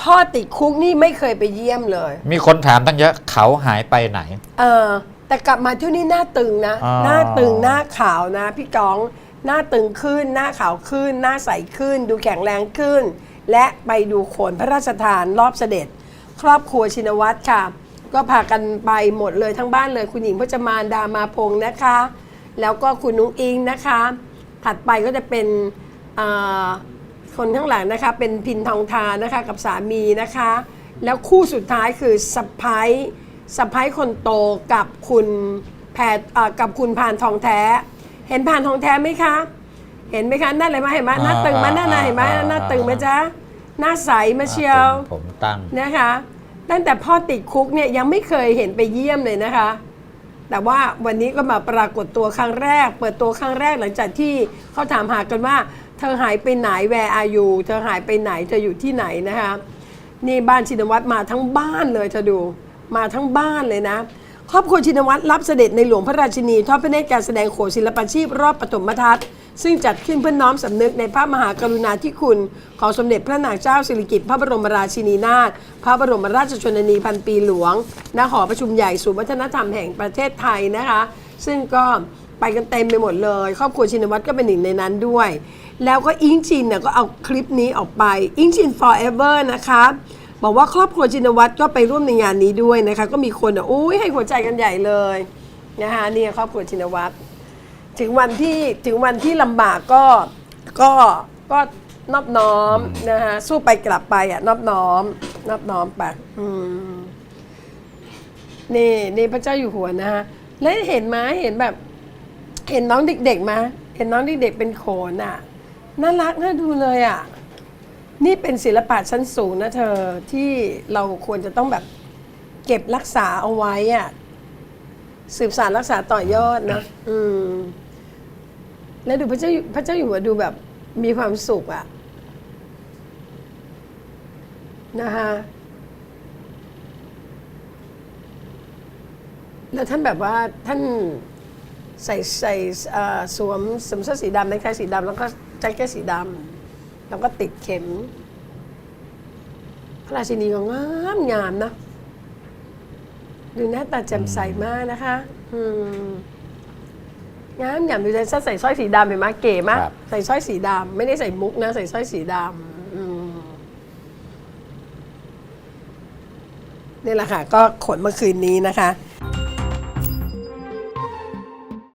พ่อติดคุกนี่ไม่เคยไปเยี่ยมเลย มีคนถามตั้งเยอะเขาหายไปไหน เออ แต่กลับมาเที่ยวนี้หน้าตึงนะ อ๋อ หน้าตึงหน้าขาวนะ พี่ก้อง หน้าตึงขึ้น หน้าขาวขึ้น หน้าใสขึ้น ดูแข็งแรงขึ้น และไปดูโขนพระราชทานรอบเสด็จ ครอบครัวชินวัตรค่ะ ก็พากันไปหมดเลยทั้งบ้านเลยคุณหญิงพจมานดามาพงศ์นะคะ แล้วก็คุณนุ้งอิงนะคะ ถัดไปก็จะเป็นเอ่อ คนข้างหลังนะคะเป็นพินทองทานะคะกับสามีนะคะ แล้วคู่สุดท้ายคือสะพ้ายสะพ้ายคนโตกับคุณแพรเอ่อกับคุณพานทองแท้ เห็นพานทองแท้ไหมคะ เห็นไหมคะหน้าอะไรมาเห็นไหมหน้าตึงไหมาหน้าหน้าเห็นไหมอ่าหน้าตึงไหมจ๊ะหน้าใสมาเชียว ผมตั้งนะคะ ตั้งแต่พ่อติดคุกเนี่ยยังไม่เคยเห็นไปเยี่ยมเลยนะคะ แต่ว่าวันนี้ก็มาปรากฏตัวครั้งแรก เปิดตัวครั้งแรกหลังจากที่เขาถามหากันว่า เธอหายไปไหนแวร์อายุเธอหายไปไหนเธออยู่ที่ไหนนะคะนี่บ้านชินวัตรมาทั้งบ้านเลยเธอดูมาทั้งบ้านเลยนะ ครอบครัวชินวัตรรับเสด็จในหลวงพระราชินี ทอดพระเนตรการแสดงโขนศิลปาชีพรอบปฐมทัศน์ซึ่งจัดขึ้นเพื่อน้อมสำนึกในพระมหากรุณาธิคุณ ของสมเด็จพระนางเจ้าสิริกิติ์พระบรมราชินีนาถพระบรมราชชนนีพันปีหลวงณหอประชุมใหญ่ศูนย์วัฒนธรรมแห่งประเทศไทยนะคะ ซึ่งก็ ไปกันเต็มไปหมดเลย ครอบครัวชินวัตรก็เป็นหนึ่งในนั้นด้วย แล้วก็อิงจินเนี่ยก็เอาคลิปนี้ออกไปอิงจิน forever นะคะบอกว่าครอบครัวจินวัตรก็ไปร่วมในงานนี้ด้วยนะคะ ก็มีคนอะโอ้ยให้หัวใจกันใหญ่เลยนะคะนี่ครอบครัวจินวัตรถึงวันที่ถึงวันที่ลำบากก็ก็ก็นอบน้อมนะคะสู้ไปกลับไปอะนอบน้อมนอบน้อมไปอืมนี่นี่พระเจ้าอยู่หัวนะคะแล้วเห็นไหมเห็นแบบ เห็นน้องเด็กๆมาเห็นน้องเด็กๆเป็นโขนอะ น่ารักน่าดูเลยอะ นี่เป็นศิลปะชั้นสูงนะเธอที่เราควรจะต้องแบบเก็บรักษาเอาไว้อะสืบสานรักษาต่อยอดนะ อืม แล้วดูพระเจ้าอยู่พระเจ้าอยู่หัวดูแบบมีความสุขอะ นะคะแล้วท่านแบบว่าท่าน ใส่ใส่เอ่อสวมสวมเสื้อสีดำในคล้ายสีดำแล้วก็แจ็คเก็ตสีดำแล้วก็ติดเข็ม พระราชินีก็งามงามนะดูหน้าตาแจ่มใสมากนะคะอืมงามงามดูใจใส่สร้อยสีดำเห็นไหมเก๋มากครับใส่สร้อยสีดำไม่ได้ใส่มุกนะ ใส่สร้อยสีดำอืมนี่แหละค่ะ ก็ขนเมื่อคืนนี้นะคะ